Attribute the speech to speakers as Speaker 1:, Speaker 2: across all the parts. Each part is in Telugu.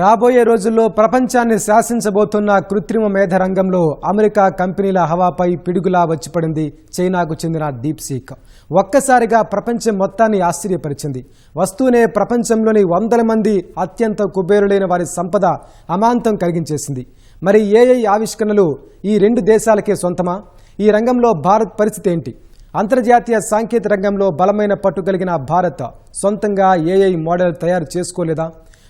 Speaker 1: రాబోయే రోజుల్లో ప్రపంచాన్ని శాసించబోతున్న కృత్రిమ మేధ రంగంలో అమెరికా కంపెనీల హవాపై పిడుగులా వచ్చిపడింది. చైనాకు చెందిన డీప్ సీక్ ఒక్కసారిగా ప్రపంచం మొత్తాన్ని ఆశ్చర్యపరిచింది. వస్తూనే ప్రపంచంలోని వందల మంది అత్యంత కుబేరులైన వారి సంపద అమాంతం కలిగించేసింది. మరి ఏఐ ఆవిష్కరణలు ఈ రెండు దేశాలకే సొంతమా? ఈ రంగంలో భారత్ పరిస్థితి ఏంటి? అంతర్జాతీయ సాంకేతిక రంగంలో బలమైన పట్టు కలిగిన భారత్ సొంతంగా ఏఐ మోడల్ తయారు చేసుకోలేదా?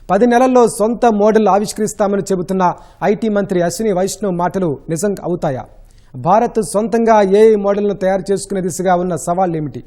Speaker 1: పది నెలల్లో సొంత మోడల్ ఆవిష్కరిస్తామని చెబుతున్న ఐటీ మంత్రి అశ్విని వైష్ణవ్ మాటలు నిజం అవుతాయా? భారత్ సొంతంగా ఏఐ మోడల్ను తయారు చేసుకునే దిశగా ఉన్న సవాళ్ళేమిటి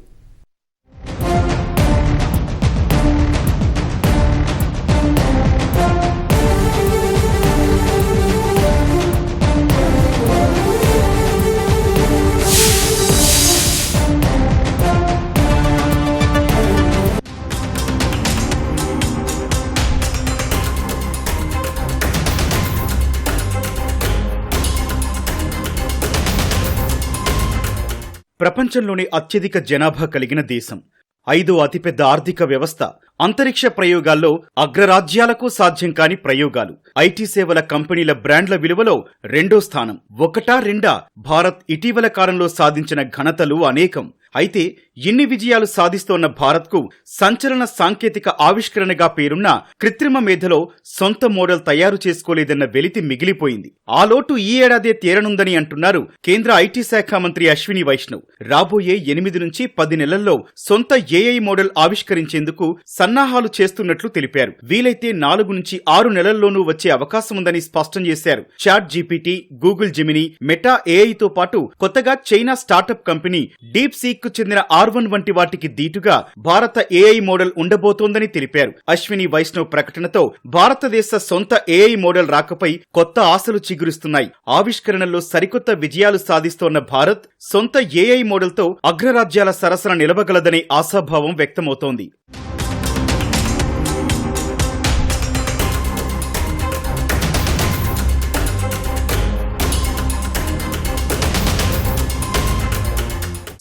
Speaker 2: ప్రపంచంలోని అత్యధిక జనాభా కలిగిన దేశం. ఐదో అతిపెద్ద ఆర్థిక వ్యవస్థ. అంతరిక్ష ప్రయోగాల్లో అగ్రరాజ్యాలకు సాధ్యం కాని ప్రయోగాలు. ఐటీ సేవల కంపెనీల బ్రాండ్ల విలువలో రెండో స్థానం. ఒకటా రెండా భారత్ ఇటీవల కాలంలో సాధించిన ఘనతలు అనేకం. అయితే ఇన్ని విజయాలు సాధిస్తోన్న భారత్కు సంచలన సాంకేతిక ఆవిష్కరణగా పేరున్న కృత్రిమ మేధలో సొంత మోడల్ తయారు చేసుకోలేదన్న వెలితి మిగిలిపోయింది. ఆ లోటు ఈ ఏడాదే తీరనుందని అంటున్నారు కేంద్ర ఐటీ శాఖ మంత్రి అశ్విని వైష్ణవ్. రాబోయే ఎనిమిది నుంచి పది నెలల్లో సొంత ఏఐ మోడల్ ఆవిష్కరించేందుకు సన్నాహాలు చేస్తున్నట్లు తెలిపారు. వీలైతే నాలుగు నుంచి ఆరు నెలల్లోనూ వచ్చే అవకాశం ఉందని స్పష్టం చేశారు. ChatGPT Google Gemini Meta ఏఐతో పాటు కొత్తగా చైనా స్టార్టప్ కంపెనీ డీప్ సీక్కు చెందిన ఆరు ఆర్వన్ వంటి వాటికి దీటుగా భారత ఏఐ మోడల్ ఉండబోతోందని తెలిపారు. అశ్విని వైష్ణవ్ ప్రకటనతో భారతదేశ సొంత ఏఐ మోడల్ రాకపై కొత్త ఆశలు చిగురిస్తున్నాయి. ఆవిష్కరణల్లో సరికొత్త విజయాలు సాధిస్తోన్న భారత్ సొంత ఏఐ మోడల్తో అగ్రరాజ్యాల సరసన నిలవగలదనే ఆశాభావం వ్యక్తమవుతోంది.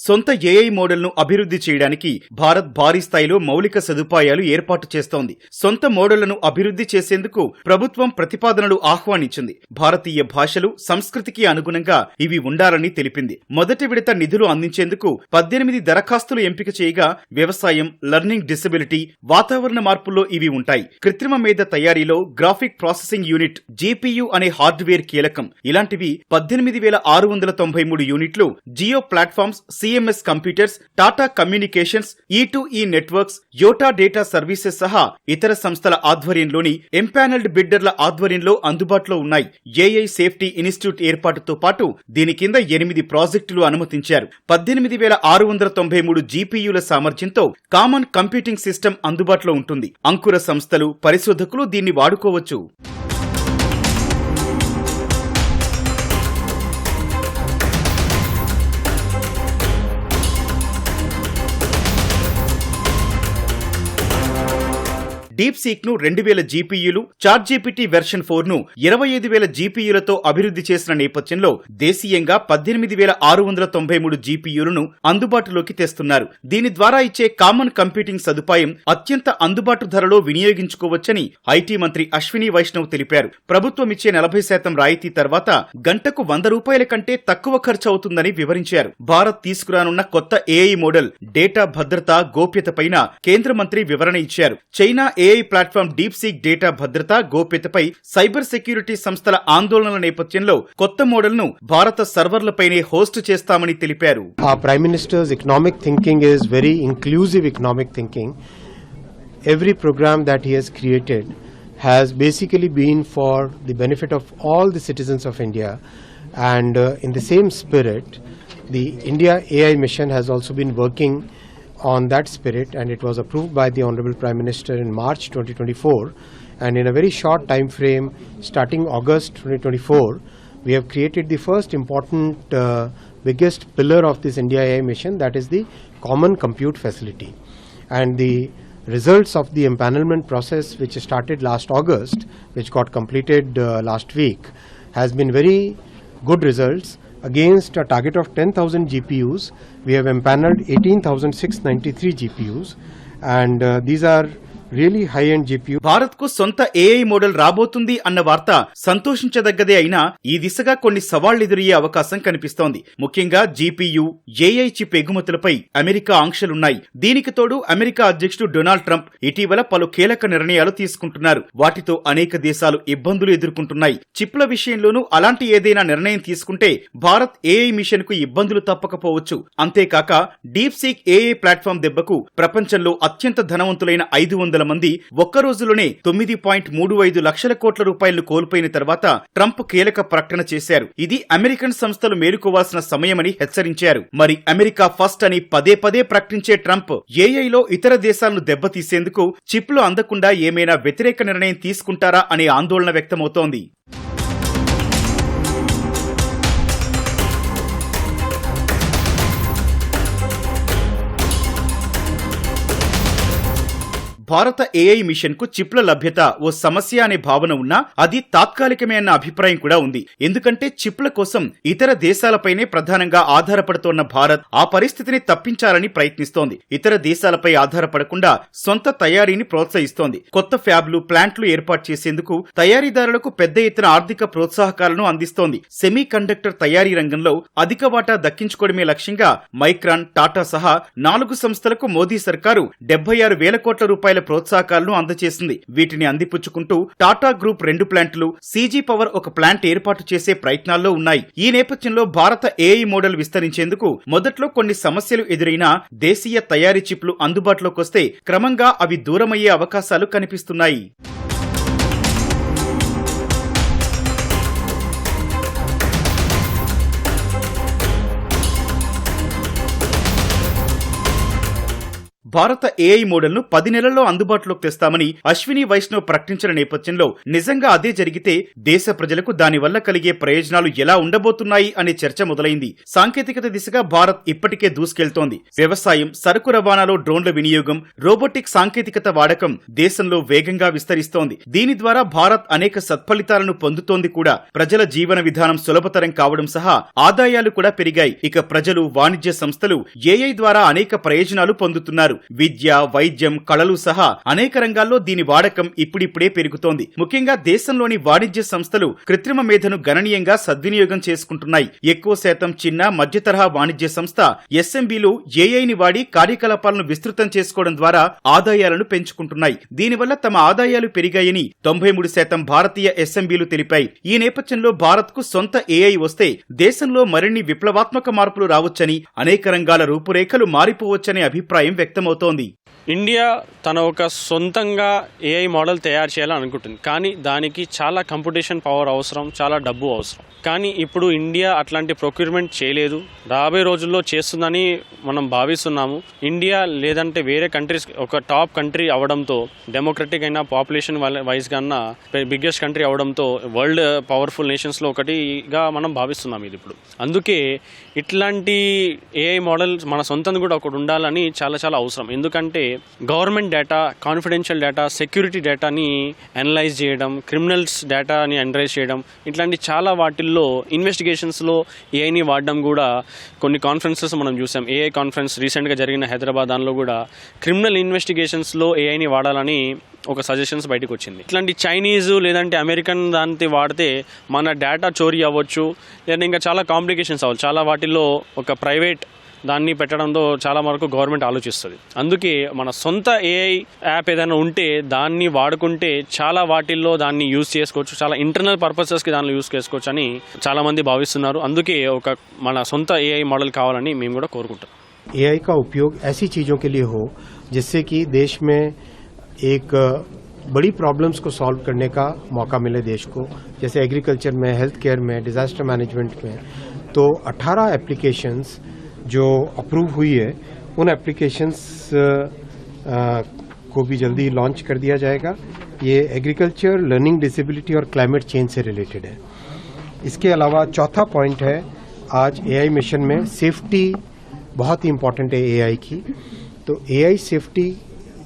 Speaker 2: సొంత ఏఐ మోడల్ను అభివృద్ధి చేయడానికి భారత్ భారీ స్థాయిలో మౌలిక సదుపాయాలు ఏర్పాటు చేస్తోంది. సొంత మోడళ్ళను అభివృద్ధి చేసేందుకు ప్రభుత్వం ప్రతిపాదనలు ఆహ్వానించింది. భారతీయ భాషలు సంస్కృతికి అనుగుణంగా ఇవి ఉండాలని తెలిపింది. మొదటి విడత నిధులు అందించేందుకు పద్దెనిమిది దరఖాస్తులు ఎంపిక చేయగా వ్యవసాయం లెర్నింగ్ డిసబిలిటీ వాతావరణ మార్పుల్లో ఇవి ఉంటాయి. కృత్రిమ మేధ తయారీలో గ్రాఫిక్ ప్రాసెసింగ్ యూనిట్ జీపీయూ అనే హార్డ్వేర్ కీలకం. ఇలాంటివి పద్దెనిమిది వేల ఆరు వందల తొంభై మూడు యూనిట్లు Jio platforms CMS computers Tata communications E two networks Yotta data services సహా ఇతర సంస్థల ఆధ్వర్యంలోని ఎంపానల్డ్ బిడ్డర్ల ఆధ్వర్యంలో అందుబాటులో ఉన్నాయి. ఏఐ సేఫ్టీ ఇన్స్టిట్యూట్ ఏర్పాటుతో పాటు దీని కింద ఎనిమిది ప్రాజెక్టులు అనుమతించారు. పద్దెనిమిది వేల ఆరు వందల తొంభై మూడు జీపీయూల సామర్థ్యంతో కామన్ కంప్యూటింగ్ సిస్టమ్ అందుబాటులో ఉంటుంది. అంకుర సంస్థలు పరిశోధకులు దీన్ని వాడుకోవచ్చు. డీప్ సీక్ను రెండు వేల జీపీయూలు చాట్ జీపీటీ వెర్షన్ ఫోర్ను ఇరవై ఐదు వేల జీపీయూలతో అభివృద్ధి చేసిన నేపథ్యంలో దేశీయంగా పద్దెనిమిది వేల ఆరు వందల తొంభై మూడు జీపీయూలను అందుబాటులోకి తెస్తున్నారు. దీని ద్వారా ఇచ్చే కామన్ కంప్యూటింగ్ సదుపాయం అత్యంత అందుబాటు ధరలో వినియోగించుకోవచ్చని ఐటీ మంత్రి అశ్విని వైష్ణవ్ తెలిపారు. ప్రభుత్వం ఇచ్చే నలభై శాతం రాయితీ తర్వాత గంటకు వంద రూపాయల కంటే తక్కువ ఖర్చు అవుతుందని వివరించారు. భారత్ తీసుకురానున్న కొత్త ఏఐ మోడల్ డేటా భద్రత గోప్యత పైన కేంద్ర మంత్రి వివరణ ఇచ్చారు. China AI platform DeepSeek data భద్రత గోప్యతపై సైబర్ సెక్యూరిటీ సంస్థల ఆందోళనల నేపథ్యంలో కొత్త మోడల్ను భారత సర్వర్లపైనే హోస్ట్ చేస్తామని తెలిపారు
Speaker 3: ఆ prime ministers economic thinking is very inclusive economic thinking every program that he he's created has basically been for the benefit of all the citizens of India. And uh, in the same spirit, the India AI mission has also been on that spirit and it was approved by the Honorable Prime Minister in March 2024. And in a very short time frame, starting August 2024, we have created the first important, uh, biggest pillar of this India AI mission, that is the Common Compute Facility. And the results of the empanelment process, which started last August, which got completed uh, last week, has been very good results. Against a target of 10,000 GPUs, we have empaneled 18,693 GPUs, and uh, these are really high and GPU.
Speaker 2: భారత్కు సొంత ఏఐ మోడల్ రాబోతుంది అన్న వార్త సంతోషించదగ్గదే అయినా ఈ దిశగా కొన్ని సవాళ్ళు ఎదురయ్యే అవకాశం కనిపిస్తోంది. ముఖ్యంగా జీపీయూ ఏఐ చిప్ ఎగుమతులపై అమెరికా ఆంక్షలున్నాయి. దీనికి తోడు అమెరికా అధ్యక్షుడు డొనాల్డ్ ట్రంప్ ఇటీవల పలు కీలక నిర్ణయాలు తీసుకుంటున్నారు. వాటితో అనేక దేశాలు ఇబ్బందులు ఎదుర్కొంటున్నాయి. చిప్ల విషయంలోనూ అలాంటి ఏదైనా నిర్ణయం తీసుకుంటే భారత్ ఏఐ మిషన్కు ఇబ్బందులు తప్పకపోవచ్చు. అంతేకాక డీప్ సీక్ ఏఐ ప్లాట్ఫామ్ దెబ్బకు ప్రపంచంలో అత్యంత ధనవంతులైన ఐదు వందల మంది ఒక్క రోజులోనే తొమ్మిది పాయింట్ మూడు ఐదు లక్షల కోట్ల రూపాయలను కోల్పోయిన తర్వాత ట్రంప్ కీలక ప్రకటన చేశారు. ఇది అమెరికన్ సంస్థలు మేలుకోవాల్సిన సమయమని హెచ్చరించారు. మరి అమెరికా ఫస్ట్ అని పదే పదే ప్రకటించే ట్రంప్ ఏఐలో ఇతర దేశాలను దెబ్బతీసేందుకు చిప్లు అందకుండా ఏమైనా వ్యతిరేక నిర్ణయం తీసుకుంటారా అనే ఆందోళన వ్యక్తమవుతోంది. భారత ఏఐ మిషన్కు చిప్ల లభ్యత ఓ సమస్య అనే భావన ఉన్నా అది తాత్కాలికమే అన్న అభిప్రాయం కూడా ఉంది. ఎందుకంటే చిప్ల కోసం ఇతర దేశాలపైనే ప్రధానంగా ఆధారపడుతోన్న భారత్ ఆ పరిస్థితిని తప్పించాలని ప్రయత్నిస్తోంది. ఇతర దేశాలపై ఆధారపడకుండా సొంత తయారీని ప్రోత్సహిస్తోంది. కొత్త ఫ్యాబ్లు ప్లాంట్లు ఏర్పాటు చేసేందుకు తయారీదారులకు పెద్ద ఎత్తున ఆర్థిక ప్రోత్సాహకాలను అందిస్తోంది. సెమీ కండక్టర్ తయారీ రంగంలో అధిక వాటా దక్కించుకోవడమే లక్ష్యంగా మైక్రాన్ టాటా సహా నాలుగు సంస్థలకు మోదీ సర్కారు డెబ్బై ఆరు వేల కోట్ల రూపాయల ప్రోత్సాహకాలను అందజేసింది. వీటిని అందిపుచ్చుకుంటూ టాటా గ్రూప్ రెండు ప్లాంట్లు సీజీ పవర్ ఒక ప్లాంట్ ఏర్పాటు చేసే ప్రయత్నాల్లో ఉన్నాయి. ఈ నేపథ్యంలో భారత ఏఐ మోడల్ విస్తరించేందుకు మొదట్లో కొన్ని సమస్యలు ఎదురైనా దేశీయ తయారీ చిప్లు అందుబాటులోకొస్తే క్రమంగా అవి దూరమయ్యే అవకాశాలు కనిపిస్తున్నాయి. భారత ఏఐ మోడల్ను పది నెలల్లో అందుబాటులోకి తెస్తామని అశ్విని వైష్ణవ్ ప్రకటించిన నేపథ్యంలో నిజంగా అదే జరిగితే దేశ ప్రజలకు దానివల్ల కలిగే ప్రయోజనాలు ఎలా ఉండబోతున్నాయి అనే చర్చ మొదలైంది. సాంకేతికత దిశగా భారత్ ఇప్పటికే దూసుకెళ్తోంది. వ్యవసాయం సరుకు రవాణాలో డ్రోన్ల వినియోగం రోబోటిక్ సాంకేతికత వాడకం దేశంలో వేగంగా విస్తరిస్తోంది. దీని ద్వారా భారత్ అనేక సత్ఫలితాలను పొందుతోంది కూడా. ప్రజల జీవన విధానం సులభతరం కావడం సహా ఆదాయాలు కూడా పెరిగాయి. ఇక ప్రజలు వాణిజ్య సంస్థలు ఏఐ ద్వారా అనేక ప్రయోజనాలు పొందుతున్నారు. విద్య వైద్యం కళలు సహా అనేక రంగాల్లో దీని వాడకం ఇప్పుడిప్పుడే పెరుగుతోంది. ముఖ్యంగా దేశంలోని వాణిజ్య సంస్థలు కృత్రిమ మేధను గణనీయంగా సద్వినియోగం చేసుకుంటున్నాయి. ఎక్కువ శాతం చిన్న మధ్య తరహా వాణిజ్య సంస్థ ఎస్ఎంబీలు ఏఐని వాడి కార్యకలాపాలను విస్తృతం చేసుకోవడం ద్వారా ఆదాయాలను పెంచుకుంటున్నాయి. దీనివల్ల తమ ఆదాయాలు పెరిగాయని తొంభై మూడు శాతం భారతీయ ఎస్ఎంబీలు తెలిపాయి. ఈ నేపథ్యంలో భారత్కు సొంత ఏఐ వస్తే దేశంలో మరిన్ని విప్లవాత్మక మార్పులు రావచ్చని అనేక రంగాల రూపురేఖలు మారిపోవచ్చనే అభిప్రాయం వ్యక్తమవుతుంది.
Speaker 4: అవుతోంది ఇండియా తన ఒక సొంతంగా ఏఐ మోడల్ తయారు చేయాలని అనుకుంటుంది. కానీ దానికి చాలా కంపిటీషన్ పవర్ అవసరం చాలా డబ్బు అవసరం. కానీ ఇప్పుడు ఇండియా అట్లాంటి ప్రొక్యూర్మెంట్ చేయలేదు. రాబోయే రోజుల్లో చేస్తుందని మనం భావిస్తున్నాము. ఇండియా లేదంటే వేరే కంట్రీస్ ఒక టాప్ కంట్రీ అవడంతో డెమోక్రటిక్ అయిన పాపులేషన్ వైజ్ కన్నా బిగ్గెస్ట్ కంట్రీ అవడంతో వరల్డ్ పవర్ఫుల్ నేషన్స్లో ఒకటిగా మనం భావిస్తున్నాం ఇది ఇప్పుడు. అందుకే ఇట్లాంటి ఏఐ మోడల్ మన సొంతం కూడా ఒకటి ఉండాలని చాలా చాలా అవసరం. ఎందుకంటే government data confidential data security డేటాని అనలైజ్ చేయడం క్రిమినల్స్ డేటాని అనలైజ్ చేయడం ఇట్లాంటి చాలా వాటిల్లో ఇన్వెస్టిగేషన్స్లో ఏఐని వాడడం కూడా కొన్ని కాన్ఫరెన్సెస్ మనం చూసాం. ఏఐ కాన్ఫరెన్స్ రీసెంట్గా జరిగిన హైదరాబాద్ దానిలో కూడా క్రిమినల్ ఇన్వెస్టిగేషన్స్లో ఏఐని వాడాలని ఒక సజెషన్స్ బయటకు వచ్చింది. ఇట్లాంటి చైనీస్ లేదంటే అమెరికన్ దానికి వాడితే మన డేటా చోరీ అవ్వచ్చు లేదా ఇంకా చాలా కాంప్లికేషన్స్ అవ్వచ్చు. చాలా వాటిల్లో ఒక ప్రైవేట్ దాన్ని పెట్టడంతో చాలా వరకు గవర్నమెంట్ ఆలోచిస్తుంది అందుకే మన సొంత ఏఐ యాప్ ఏదైనా ఉంటే దాన్ని వాడుకుంటే చాలా వాటిల్లో దాన్ని యూజ్ చేసుకోవచ్చు చాలా ఇంటర్నల్ పర్పసెస్కి దానిలో యూజ్ చేసుకోవచ్చు అని చాలామంది భావిస్తున్నారు అందుకే ఒక మన సొంత ఏఐ మోడల్ కావాలని మేము కూడా కోరుకుంటాం
Speaker 3: एआई का उपयोग ऐसी चीज़ों के लिए हो जिससे कि देश में एक अ, बड़ी प्रॉब्लम्स को सॉल्व करने का मौका मिले देश को जैसे एग्रीकल्चर में हेल्थ केयर में डिजास्टर मैनेजमेंट में तो 18 एप्लीकेशंस जो अप्रूव हुई है, उन एप्लीकेशंस को भी जल्दी लॉन्च कर दिया जाएगा। ये एग्रीकल्चर लर्निंग डिसेबिलिटी और क्लाइमेट चेंज से रिलेटेड है। इसके अलावा चौथा पॉइंट है, आज एआई मिशन में सेफ्टी बहुत ही इम्पोर्टेंट है एआई की। तो एआई सेफ्टी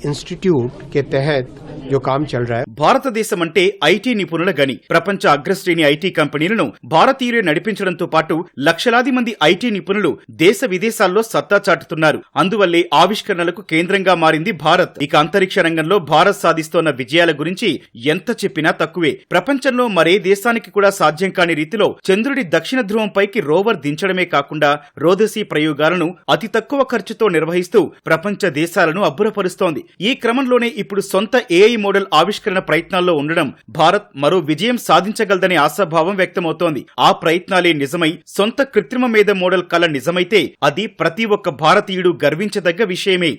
Speaker 3: इंस्टीट्यूट के तहत जो काम चल रहा है
Speaker 2: భారతదేశం అంటే ఐటీ నిపుణుల గని ప్రపంచ అగ్రశ్రేణి ఐటీ కంపెనీలను భారతీయులే నడిపించడంతో పాటు లక్షలాది మంది ఐటీ నిపుణులు దేశ విదేశాల్లో సత్తా చాటుతున్నారు అందువల్లే ఆవిష్కరణలకు కేంద్రంగా మారింది భారత్ ఇక అంతరిక్ష రంగంలో భారత్ సాధిస్తోన్న విజయాల గురించి ఎంత చెప్పినా తక్కువే ప్రపంచంలో మరే దేశానికి కూడా సాధ్యం కాని రీతిలో చంద్రుడి దక్షిణ ధ్రువం పైకి రోవర్ దించడమే కాకుండా రోదసీ ప్రయోగాలను అతి తక్కువ ఖర్చుతో నిర్వహిస్తూ ప్రపంచ దేశాలను అబ్బురపరుస్తోంది ఈ క్రమంలోనే ఇప్పుడు సొంత ఏఐ మోడల్ ఆవిష్కరణ ప్రయత్నాల్లో ఉండడం భారత్ మరో విజయం సాధించగలదనే ఆశాభావం వ్యక్తమవుతోంది. ఆ ప్రయత్నాలే నిజమై సొంత కృత్రిమ మేధ మోడల్ కల నిజమైతే అది ప్రతి ఒక్క భారతీయుడు గర్వించదగ్గ విషయమే.